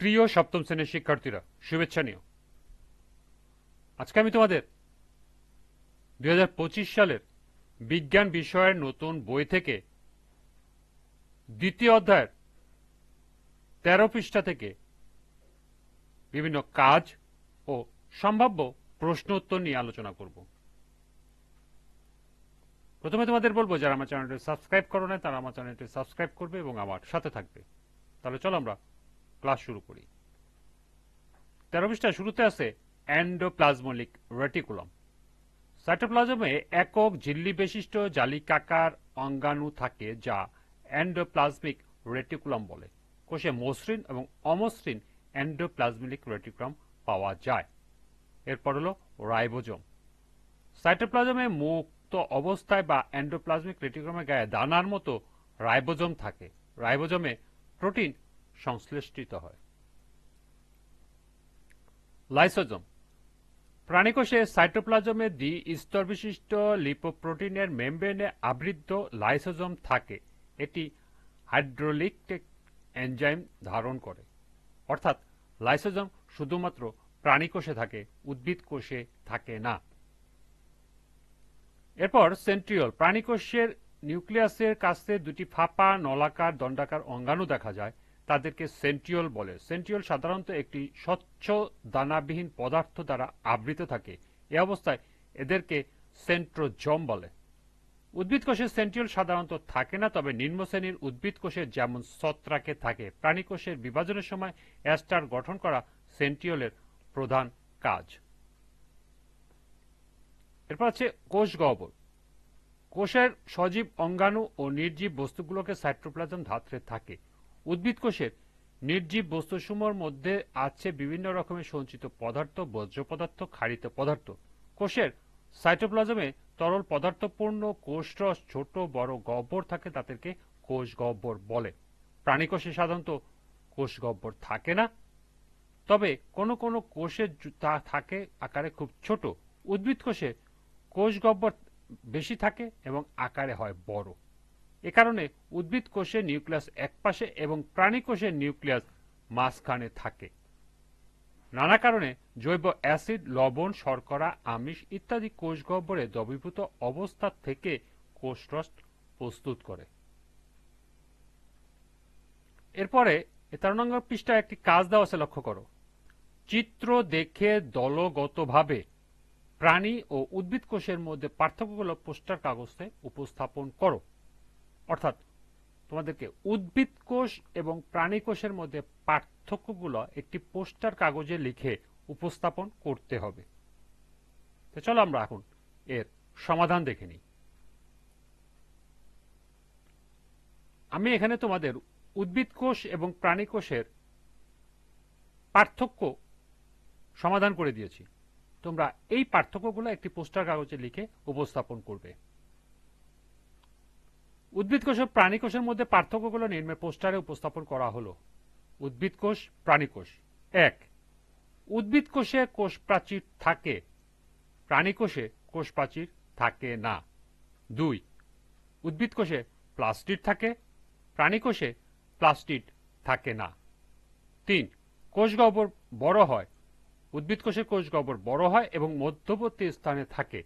প্রিয় সপ্তম শ্রেণির শিক্ষার্থীরা, শুভেচ্ছা নিও। আজকে আমি তোমাদের দু হাজার পঁচিশ সালের বিজ্ঞান বিষয়ের নতুন বই থেকে দ্বিতীয় অধ্যায়ের তেরো পৃষ্ঠা থেকে বিভিন্ন কাজ ও সম্ভাব্য প্রশ্ন উত্তর নিয়ে আলোচনা করব। প্রথমে তোমাদের বলব, যারা আমার চ্যানেলটি সাবস্ক্রাইব করো না তারা আমার চ্যানেলটি সাবস্ক্রাইব করবে এবং আমার সাথে থাকবে। তাহলে চলো আমরা ক্লাস শুরু করি। তেরো পৃষ্ঠা শুরুতে আছে অ্যান্ডোপ্লাজমোলিক রেটিকুলাম। সাইটোপ্লাজমে একক ঝিল্লি বিশিষ্ট জালিকাকার অঙ্গাণু থাকে যা অ্যান্ডোপ্লাজমিক রেটিকুলাম বলে। কোষে মসৃণ এবং অমসৃণ অ্যান্ডোপ্লাজমিক রেটিকুলাম পাওয়া যায়। এরপর হলো রাইবোজোম। সাইটোপ্লাজমে মুক্ত অবস্থায় বা অ্যান্ডোপ্লাজমিক রেটিকুলামের গায়ে দানার মতো রাইবোজোম থাকে। রাইবোজোমে প্রোটিন সংশ্লেষিত হয়। লাইসোজোম প্রাণীকোষে সাইটোপ্লাজমে দ্বি স্তর বিশিষ্ট লিপোপ্রোটিনের মেমব্রেনে আবৃত লাইসোজোম থাকে। এটি হাইড্রোলিকটিক এনজাইম ধারণ করে। অর্থাৎ লাইসোজম শুধুমাত্র প্রাণীকোষে থাকে, উদ্ভিদ কোষে থাকে না। এরপর সেন্ট্রিওল প্রাণীকোষের নিউক্লিয়াসের কাছে দুটি ফাঁপা, নলাকার, দণ্ডাকার, অঙ্গাণু দেখা যায়। তাদেরকে সেন্ট্রিওল বলে। সেন্ট্রিওল সাধারণত একটি স্বচ্ছ দানাবিহীন পদার্থ দ্বারা আবৃত থাকে। এ অবস্থায় এদেরকে সেন্ট্রোজম বলে। উদ্ভিদ কোষের সেন্ট্রিওল সাধারণত থাকে না, তবে নিম্ন শ্রেণির উদ্ভিদ কোষের যেমন ছত্রাকে থাকে, প্রাণী কোষের বিভাজনের সময় অ্যাস্টার গঠন করা সেন্ট্রিওলের প্রধান কাজ। এরপর আছে কোষ গহ্বর। কোষের সজীব অঙ্গাণু ও নির্জীব বস্তুগুলোকে সাইটোপ্লাজম ধাত্রে থাকে। উদ্ভিদ কোষের নির্জীব বস্তুসমূহের মধ্যে আছে বিভিন্ন রকমের সঞ্চিত পদার্থ বজ্র পদার্থ ক্ষারিত পদার্থ। কোষের সাইটোপ্লাজমে তরল পদার্থপূর্ণ কোষরস ছোট, বড় গহ্বর থাকে, তাদেরকে কোষ গহ্বর বলে। প্রাণী কোষে সাধারণত কোষ গহ্বর থাকে না। তবে কোনো কোনো কোষে তা থাকে, আকারে খুব ছোট। উদ্ভিদ কোষে কোষ গহ্বর বেশি থাকে এবং আকারে হয় বড়। এ কারণে উদ্ভিদ কোষের নিউক্লিয়াস একপাশে এবং প্রাণী কোষের নিউক্লিয়াস মাঝখানে থাকে। নানা কারণে জৈব অ্যাসিড, লবণ, শর্করা, আমিষ ইত্যাদি কোষ গহ্বরে দ্রবীভূত অবস্থা থেকে কোষরস প্রস্তুত করে। এরপরে তেরো নম্বর পৃষ্ঠায় একটি কাজ দেওয়া আছে, লক্ষ্য করো। চিত্র দেখে দলগতভাবে প্রাণী ও উদ্ভিদ কোষের মধ্যে পার্থক্যগুলো পোস্টার কাগজে উপস্থাপন করো। অর্থাৎ তোমাদেরকে উদ্ভিদ কোষ এবং প্রাণী কোষের মধ্যে পার্থক্যগুলো একটি পোস্টার কাগজে লিখে উপস্থাপন করতে হবে। তো চলো আমরা এখন এর সমাধান দেখে নিই। আমি এখানে তোমাদের উদ্ভিদ কোষ এবং প্রাণী কোষের পার্থক্য সমাধান করে দিয়েছি। তোমরা এই পার্থক্যগুলো একটি পোস্টার কাগজে লিখে উপস্থাপন করবে। উদ্ভিদ কোষ ও প্রাণী কোষের মধ্যে পার্থক্যগুলো নিম্নের পোস্টারে উপস্থাপন করা হলো। উদ্ভিদ কোষ, প্রাণী কোষ। এক, উদ্ভিদ কোষে প্রাচীর থাকে। প্রাণী কোষে প্রাচীর থাকে না। দুই, উদ্ভিদ কোষে প্লাস্টিড থাকে। প্রাণী কোষে প্লাস্টিড থাকে না। তিন, কোষ গহ্বর বড় হয়। উদ্ভিদ কোষের কোষ গহ্বর বড় হয় এবং মধ্যবর্তী স্থানে থাকে।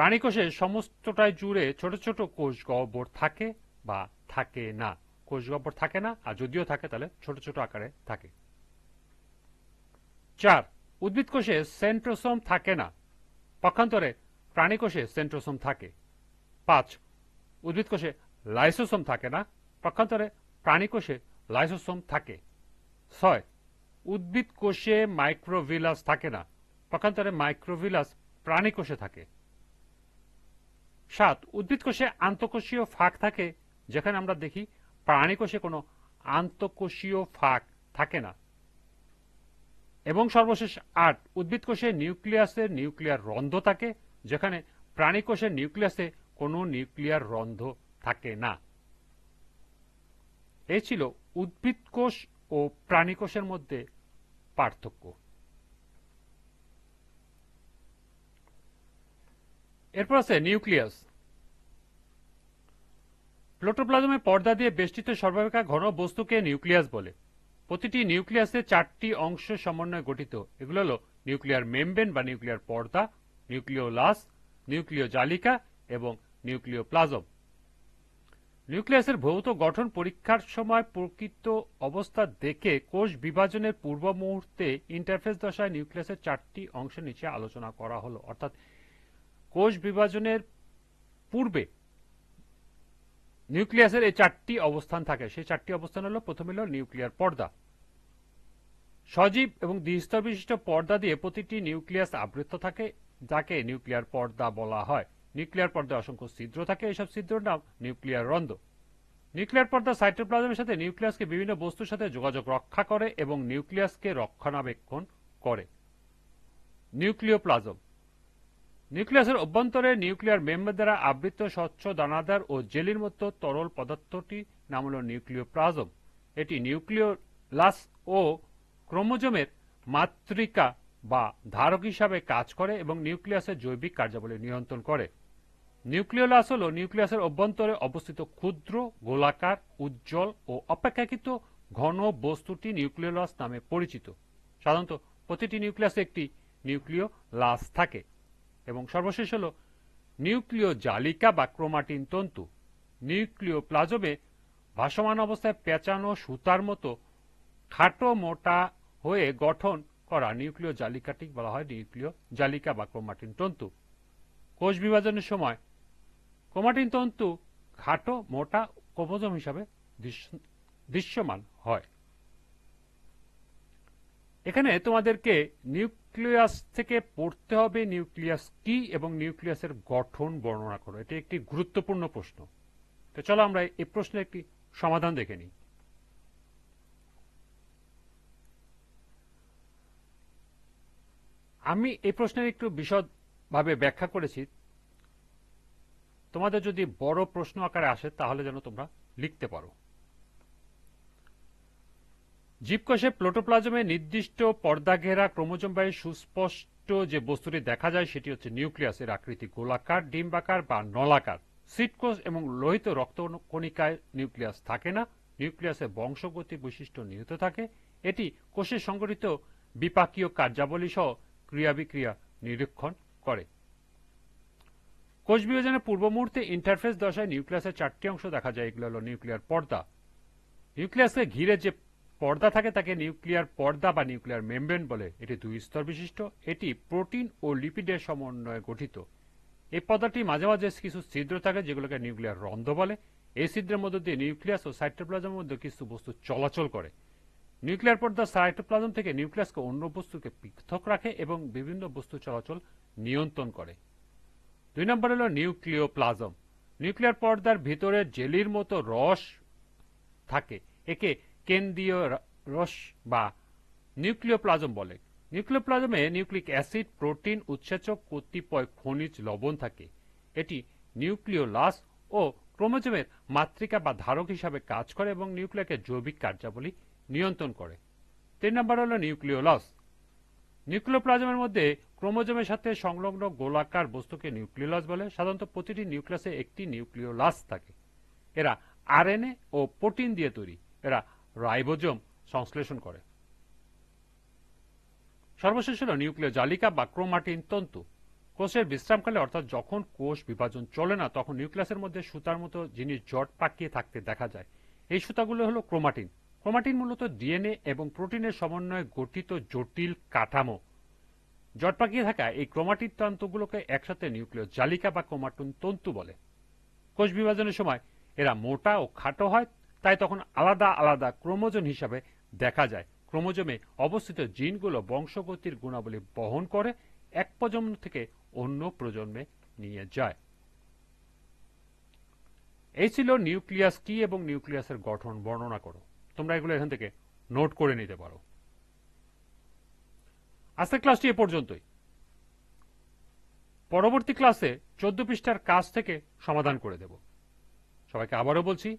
প্রাণীকোষে সমস্তটাই জুড়ে ছোট ছোট কোষ গহ্বর থাকে বা থাকে না। কোষ গহ্বর থাকে না, আর যদিও থাকে, তাহলে ছোট ছোট আকারে থাকে। চার, উদ্ভিদ কোষে সেন্ট্রোসোম থাকে না। পক্ষান্তরে প্রাণী কোষে সেন্ট্রোসোম থাকে। পাঁচ, উদ্ভিদ কোষে লাইসোসোম থাকে না। পক্ষান্তরে প্রাণী কোষে লাইসোসোম থাকে। ছয়, উদ্ভিদ কোষে মাইক্রোভিলাস থাকে না। পক্ষান্তরে মাইক্রোভিলাস প্রাণী কোষে থাকে। সাত, উদ্ভিদ কোষে আন্তঃকোষীয় ফাঁক থাকে, যেখানে আমরা দেখি প্রাণী কোষে কোনো আন্তঃকোষীয় ফাঁক থাকে না। এবং সর্বশেষ আট, উদ্ভিদ কোষে নিউক্লিয়াসের নিউক্লিয়ার রন্ধ্র থাকে, যেখানে প্রাণী কোষের নিউক্লিয়াসে কোনো নিউক্লিয়ার রন্ধ্র থাকে না। এই ছিল উদ্ভিদ কোষ ও প্রাণী কোষের মধ্যে পার্থক্য। এরপর আছে নিউক্লিয়াস। প্লোটোপ্লাজমের পর্দা দিয়ে বেষ্টিত সর্বাপেক্ষা ঘন বস্তুকে নিউক্লিয়াস বলে। প্রতিটি নিউক্লিয়াসে চারটি অংশ সমন্বয়ে গঠিত। এগুলো হলো নিউক্লিয়ার মেমব্রেন বা নিউক্লিয়ার পর্দা, নিউক্লিওলাস নিউক্লিয় জালিকা এবং নিউক্লিওপ্লাজম। নিউক্লিয়াসের ভৌত গঠন পরীক্ষার সময় প্রকৃত অবস্থা দেখে কোষ বিভাজনের পূর্ব মুহূর্তে ইন্টারফেস দশায় নিউক্লিয়াসের চারটি অংশ নিচে আলোচনা করা হলো। অর্থাৎ কোষ বিভাজনের পূর্বে নিউক্লিয়াসের এই চারটি অবস্থান থাকে। সেই চারটি অবস্থান হলো, প্রথমে হলো নিউক্লিয়ার পর্দা। সজীব এবং দ্বিস্তর বিশিষ্ট পর্দা দিয়ে প্রতিটি নিউক্লিয়াস আবৃত থাকে, যাকে নিউক্লিয়ার পর্দা বলা হয়। নিউক্লিয়ার পর্দায় অসংখ্য ছিদ্র থাকে, এসব ছিদ্রের নাম নিউক্লিয়ার রন্ধ্র। নিউক্লিয়ার পর্দা সাইটোপ্লাজমের সাথে নিউক্লিয়াসকে বিভিন্ন বস্তুর সাথে যোগাযোগ রক্ষা করে এবং নিউক্লিয়াসকে রক্ষণাবেক্ষণ করে। নিউক্লিওপ্লাজম। নিউক্লিয়াসের অভ্যন্তরে নিউক্লিয়ার মেম্বার দ্বারা আবৃত স্বচ্ছ দানাদার ও জেলির মতো তরল পদার্থটি নাম হল নিউক্লিওপ্লাজম। এটি নিউক্লিওলাস ও ক্রোমোজোমের মাতৃকা বা ধারক হিসাবে কাজ করে এবং নিউক্লিয়াসের জৈবিক কার্যাবলী নিয়ন্ত্রণ করে। নিউক্লিওলাস হল নিউক্লিয়াসের অভ্যন্তরে অবস্থিত ক্ষুদ্র, গোলাকার, উজ্জ্বল ও অপেক্ষাকৃত ঘন বস্তুটি নিউক্লিওলাস নামে পরিচিত। সাধারণত প্রতিটি নিউক্লিয়াসে একটি নিউক্লিওলাস থাকে। এবং সর্বশেষ হল নিউক্লিয় জালিকা বা ক্রোমাটিন তন্তু। নিউক্লিয় প্লাজমে ভাসমান অবস্থায় পেঁচানো সুতার মতো খাটো মোটা হয়ে গঠন করা নিউক্লিয় জালিকাটি বলা হয় নিউক্লিয় জালিকা বা ক্রোমাটিন তন্তু। কোষ বিভাজনের সময় ক্রোমাটিন তন্তু খাটো মোটা ক্রোমোজোম হিসাবে দৃশ্যমান হয়। এখানে তোমাদেরকে নিউক্লিয়াস থেকে পড়তে হবে নিউক্লিয়াস কি এবং নিউক্লিয়াসের গঠন বর্ণনা করো। এটি একটি গুরুত্বপূর্ণ প্রশ্ন। তো চলো আমরা এই প্রশ্নের একটি সমাধান দেখে নিই। আমি এই প্রশ্নের একটু বিশদভাবে ব্যাখ্যা করেছি। তোমাদের যদি বড় প্রশ্ন আকারে আসে, তাহলে যেন তোমরা লিখতে পারো। জীবকোষে প্লোটোপ্লাজমে নির্দিষ্ট পর্দা ঘেরা ক্রোমোজোমবাহী সুস্পষ্ট যে বস্তুটি দেখা যায় সেটি হচ্ছে নিউক্লিয়াসের আকৃতি গোলাকার, ডিম্বাকার বা নলাকার। সিটকোষ এবং লোহিত রক্তকণিকায় নিউক্লিয়াস থাকে না, নিউক্লিয়াসের বংশগতি বৈশিষ্ট্য নিহিত থাকে। এটি কোষে সংগঠিত বিপাকীয় কার্যাবলী সহ ক্রিয়া বিক্রিয়া নিরীক্ষণ করে। কোষ বিভাজনের পূর্ব মুহূর্তে ইন্টারফেস দশায় নিউক্লিয়াসের চারটি অংশ দেখা যায়, এগুলো হল নিউক্লিয়ার পর্দা। নিউক্লিয়াসকে ঘিরে যে পর্দা থাকে তাকে নিউক্লিয়ার পর্দা বা নিউক্লিয়ার মেমব্রেন বলে। এটি দুই স্তর বিশিষ্ট। এটি প্রোটিন ও লিপিডের সমন্বয়ে গঠিত। এই পর্দাটি মাঝে মাঝে কিছু ছিদ্র থাকে যেগুলোকে নিউক্লিয়ার রন্ধ বলে। এই ছিদ্রের মধ্য দিয়ে নিউক্লিয়াস ও সাইটোপ্লাজমের মধ্যে কিছু বস্তু চলাচল করে। নিউক্লিয়ার পর্দা সাইটোপ্লাজম থেকে নিউক্লিয়াসকে অন্য বস্তুকে পৃথক রাখে এবং বিভিন্ন বস্তু চলাচল নিয়ন্ত্রণ করে। দুই নম্বর হল নিউক্লিওপ্লাজম। নিউক্লিয়ার পর্দার ভিতরে জেলির মতো রস থাকে। একে কেন্দ্রীয় রস বা নিউক্লিওপ্লাজম বলে। নিউক্লিওপ্লাজমে নিউক্লিক অ্যাসিড, প্রোটিন উৎসেচক কতিপয় খনিজ লবণ থাকে। এটি নিউক্লিওলাস ও ক্রোমোজোমের মাতৃকা বা ধারক হিসাবে কাজ করে এবং নিউক্লিয়াকে জৈবিক কার্যাবলী নিয়ন্ত্রণ করে। তিন নম্বর হল নিউক্লিওলাস। নিউক্লিওপ্লাজমের মধ্যে ক্রোমোজোমের সাথে সংলগ্ন গোলাকার বস্তুকে নিউক্লিওলাস বলে। সাধারণত প্রতিটি নিউক্লিয়াসে একটি নিউক্লিওলাস থাকে। এরা আরএনএ ও প্রোটিন দিয়ে তৈরি। এরা রাইবোজোম সংশ্লেষণ করে। সর্বশেষ হল নিউক্লিয় জালিকা বা ক্রোমাটিন তন্তু। কোষের বিশ্রামকালে অর্থাৎ যখন কোষ বিভাজন চলে না, তখন নিউক্লিয়াসের মধ্যে সুতার মতো জিনিস জট পাকিয়ে থাকতে দেখা যায়। এই সুতাগুলো হলো ক্রোমাটিন। ক্রোমাটিন মূলত ডিএনএ এবং প্রোটিনের সমন্বয়ে গঠিত জটিল কাঠামো। জট পাকিয়ে থাকা এই ক্রোমাটিন তন্তুগুলোকে একসাথে নিউক্লিয় জালিকা বা ক্রোমাটিন তন্তু বলে। কোষ বিভাজনের সময় এরা মোটা ও খাটো হয় তাই তখন আলাদা আলাদা ক্রোমোজোম হিসাবে দেখা যায়। ক্রোমোজোমে অবস্থিত জিনগুলো বংশগতির গুণাবলী বহন করে এক প্রজন্ম থেকে অন্য প্রজন্মে নিয়ে যায়। এই ছিল নিউক্লিয়াস কি এবং নিউক্লিয়াসের গঠন বর্ণনা করো। তোমরা এগুলো এখান থেকে নোট করে নিতে পারো। আজকের ক্লাসটি এ পর্যন্তই। পরবর্তী ক্লাসে চোদ্দ পৃষ্ঠার কাজ থেকে সমাধান করে দেব। সবাইকে আবারও বলছি